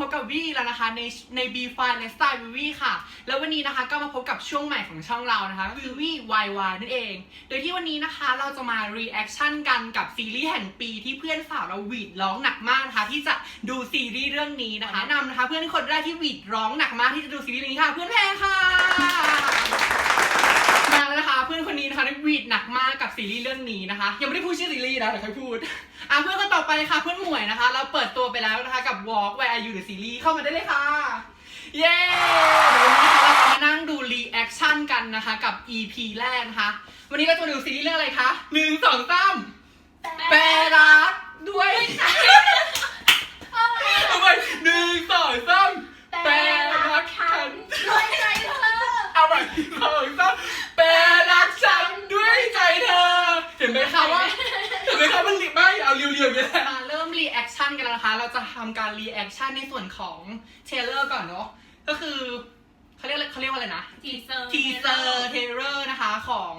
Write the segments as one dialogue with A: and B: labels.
A: พบกับวี่แล้วนะคะในใน B f i และสไตล์วิวี่ค่ะ แล้ววันนี้นะคะก็มาพบกับช่วงใหม่ของช่องเรานะคะวิวี่ YY นั่นเอง โดยที่วันนี้นะคะเราจะมา reaction กันกับซีรีส์แห่งปีที่เพื่อนสาวเราหวีดร้องหนักมากนะคะที่จะดูซีรีส์เรื่องนี้นะคะแนะนำนะคะ เพื่อนคนแรกที่หวีดร้องหนักมากที่จะดูซีรีส์เรื่องนี้ค่ะ เพื่อนแพรค่ะมาแล้วนะคะ เพื่อนคนนี้นะคะได้ หวีดหนักมากกับซีรีส์เรื่องนี้นะคะ ยังไม่ได้พูดชื่อซีรีส์นะเดี๋ยวค่อยพูด อะเพื่อนคนต่อไปค่ะเพื่อนหมวยนะคะ เราเปิดตัวไปแล้วนะคะกับ Walk Where Are You The Series เข้ามาได้เลยค่ะ เย้เดี๋ยววันนี้นะคะเราจะมานั่งดูรีแอคชั่นกันนะคะกับ EP แรกนะคะ วันนี้เราจะมาดูซีรีส์เรื่องอะไรคะหนึ่งสองสามแปรรักด้วยเอาไปหนึ่งสอง
B: จะ
A: ทำการรีแอคชั่นในส่วนของเทเลอร์ก่อนเนาะก็คือเขาเรียกเขาเรียกว่าอะไรนะ
B: ทีเซอร์
A: ทีเซอร์เทเลอร์นะคะของ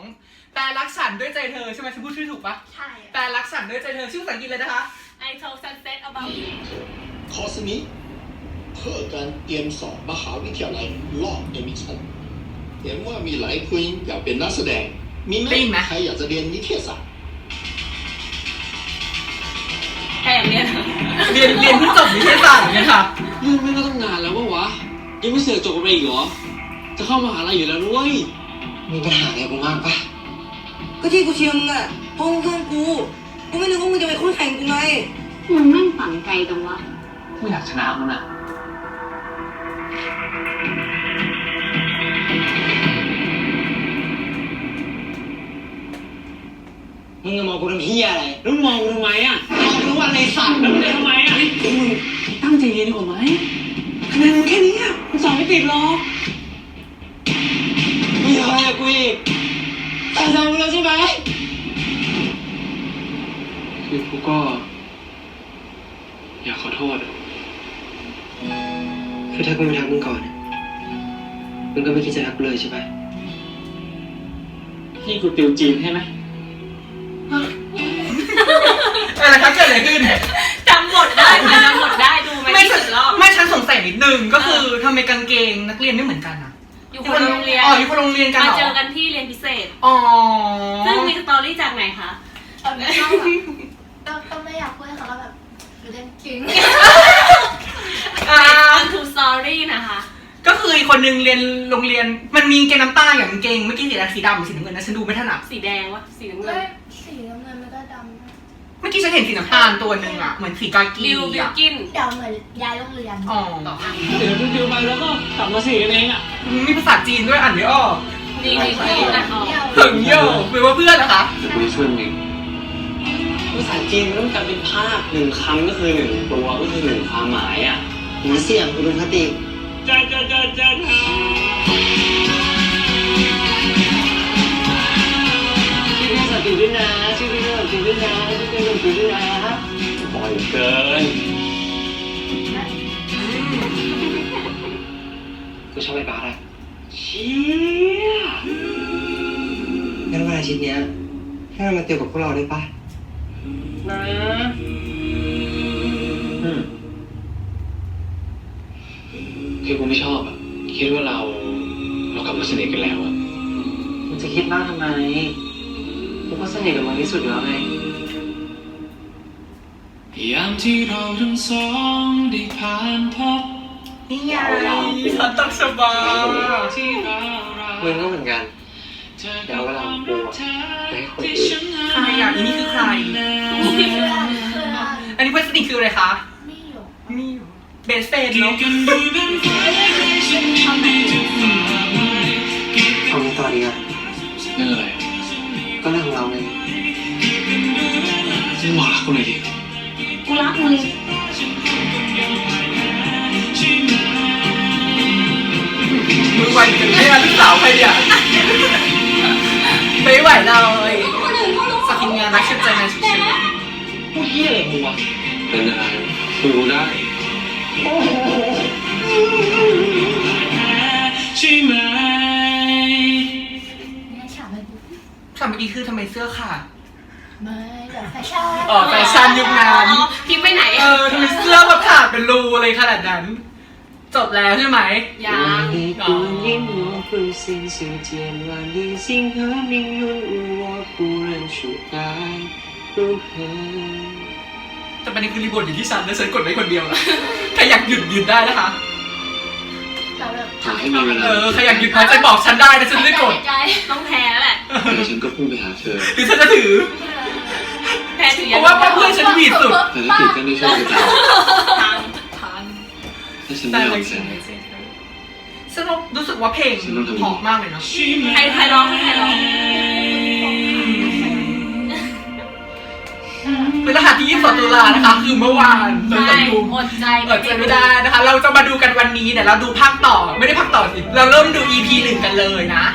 A: แปลรักฉันด้วยใจเธอใช่ไหมฉันพูดชื่อถูกปะ
B: ใช่
A: แปลรักฉันด้วยใจเธอชื่อภาษาอังกฤษเลยนะคะ
B: ไอโทซันเซ็ต about you
C: คอร์สนี้เพื่อการเตรียมสอบมหาวิทยาลัยรอบเอมิชันเห็นว่ามีหลายคนอยากเป็นนักแสดงมีไหม
A: ได้ยินไหม
C: ใครอยากจะเรียนนิเทศศาสตร์
B: แค่อย่างเนี้ย
A: เรียนเรียนเพิ่งจบนิเทศศาสตร์เนี่ยค่ะ
D: เรื่องไม่ก็ต้องนานแล้ววะวะยังไม่เสือกจบกันไปอีกเหรอ จะเข้ามหาลัยอยู่แล้วด้วย
E: มีปัญหาอะไรกูมากปะก็ที่กูเชียร์มึงอะเพราะมึงเพื่อนกูกูไม่นึกว่ามึงจะเป็นคู่แข่งกูไง
F: มึงแม่งฝังใจจังวะ
D: ไม่อยากชนะมันอะ
E: มึงจะมองกูทำเฮียอะไร
D: แล้วมึงมองกูทำไมอะ
E: มองกูวันในสัตว์
D: แล้วมึงจะทำไมอะเฮ้ยมึงตั้งใจเรียนดีกว่าไหม
E: คะแนนมึงแค่นี้อะ
D: มึงสอบไม่ติดหรอก
E: มีอะไรอะกูอีกแต่เรามึงแล้วใช่ไหม
D: คือกูก็ อยากขอโทษอะ
E: คือถ้ากูไม่ทักมึงก่อนอะมึงก็ไม่คิดจะทักกูเลยใช่ปะ
D: พี่กูติวจีนให้ไหม
A: นักเรียนไม่เหมือนกันอะ
B: อยู่คนละโรงเรียน
A: อ๋ออยู่คนละโรงเรียนกัน
B: มา
A: เหรอ
B: เจอกันที่เรียนพิเศษ
A: อ๋อ
B: ซึ่งมีสตอรี่จากไหนคะ
G: ตอนนี้ก็แบบก็ก็ไม่อยากพูดให้เขาแบบเล่นจริง
A: อ่า
B: เป็นทูสตอรี่นะคะ
A: ก็คืออีกคนนึงเรียนโรงเรียนมันมีกางเกงน้ำตาลอย่างกางเกงเมื่อกี้สีแดงสีดำหรือสีน้ำเงินนะฉันดูไม่ถนัด
B: สีแดงวะ สีน้ำ
G: ก็
B: เงิน
G: สีน้ำเงินมันก็ดำนะ
A: เมื่อกี้ฉันเห็นสีน้ำตาลตัวหนึ่งอะเหมือนสีกากี
B: บิวบิว
A: อะ
B: กิน
G: เดี๋ยวเหมือนย้ายโรงเรียน
A: อ๋อ
D: เดี๋ยวติวไปแล้วก็กลับมาสี่กันเองอะ
A: มีภาษาจีนด้วยอ่านไม่ออก
B: ดีดีดีนะอ๋อ
A: เผิงโย่แปลว่าเพื่อนนะคะ
D: เดี๋ยวกูจะช่วยมึงเองภาษาจีนมันต้องการเป็นภาพหนึ่งคำก็คือหนึ่งตัวก็คือหนึ่งความหมายอะ
E: หัวเสียงอุดมคติ
D: จ้าจ้าจ้าจ้า ชื่อภาษาจีนด้วยนะชื่อภาษาจีนด้วยนะชื่อภาษาจีนด้วยนะบ่อยเกินกูชอบไอ้บาสอะเชี่ย
E: งั้นวันอาทิตย์เนี้ยให้มันมาเตียวกับพวกเราได้ปะ
D: นะอืมคือกูไม่ชอบอะคิดว่าเราเรากลับมาสนิทกันแล้วอะ
E: มึงจะคิดมากทำไม กูก็สนิทกับมึงที่สุดอยู่แล้วไง
H: ยามที่เราทั้งสองได้ผ่านพบ
A: นี่ไงฉันตักสบา
H: ที่เราเรา
E: มึงก็เหมือนกัน
H: เจอกับความรักเธอที่ฉันหา
A: ใครอะอีนี่คือใคร
G: นี่คืออะไรคืออะไร
A: อันนี้เพื่อนสนิทคืออะไรคะ
G: นี่อยู่
A: นี่เบสเฟน
H: กี่
A: เนาะ
H: กันดูเป็นไฟให้ฉันยินดีจะฝากไว้กี่
E: เอามึงต่อดีอะ กรั
D: กกูหน่อยดิ
F: กูรักมึง
A: มือไวจนไม่มาลูกสาวใครเนี่ยไม่ไหวเลยสกินงานรักชื่นใจในชุดเชิ้ต
D: พูดเยี่ยอะไรมึงวะเป็นอะไรคุยกูได้
H: ใช่ไหม
G: ไม่ฉากไม่พูด
A: ถามเมื่อกี้คือทำไมเสื้อขาด
G: ไม่แบบแฟชั่น
A: อ๋อแฟชั่นยุคนั้น
B: อ๋อพี่ไปไหน
A: เออทำไมเสื้อแบบขาดเป็นรูอะไรขนาดนั้น จบแล้วใช่ไหม
B: ยัง
D: 你不因我不信世间万里星河命运无我不认输该如何
A: แต่ประเด็นคือรีโมทอยู่ที่ฉันแล้วฉันกดไว้คนเดียวนะใครอยากหยุดหยุดได้นะคะ
G: แบบแบบ
D: หาให้มีเวลา
A: เออใครอยากหยุดพักใจบอกฉันได้นะฉันจะได้กด
G: ใจ
B: ต้องแพ้แล้วแหละ
D: แล้วฉันก็พุ่งไปหาเธอ
A: หรือฉันจะถือ
B: แพ้ถือ
A: เพราะว่าเพื่อนฉันหวีดสุด
D: แต่ถ้าผิดก็ไม่ช่วยกัน
B: ทางทาง
D: ถ้าฉัน
A: ได้
D: ไม่ยอ
A: เล
D: ม
A: ย
D: แพ้
A: ฉันรู้สึกว่าเพลงเพราะมากเลยเนาะ
B: ใครใครร้องใครร้อง
A: เป็นรหัสที่22ตุลานะคะ คือเมื่อวานตอน
B: ใช่
A: สองทุ่ม
B: อดใจ
A: เปิดใจไม่ได้นะคะ เราจะมาดูกันวันนี้เดี๋ยวเราดูภาคต่อ ไม่ได้ภาคต่อสิ เราเริ่มดู EP หนึ่งกันเลยนะ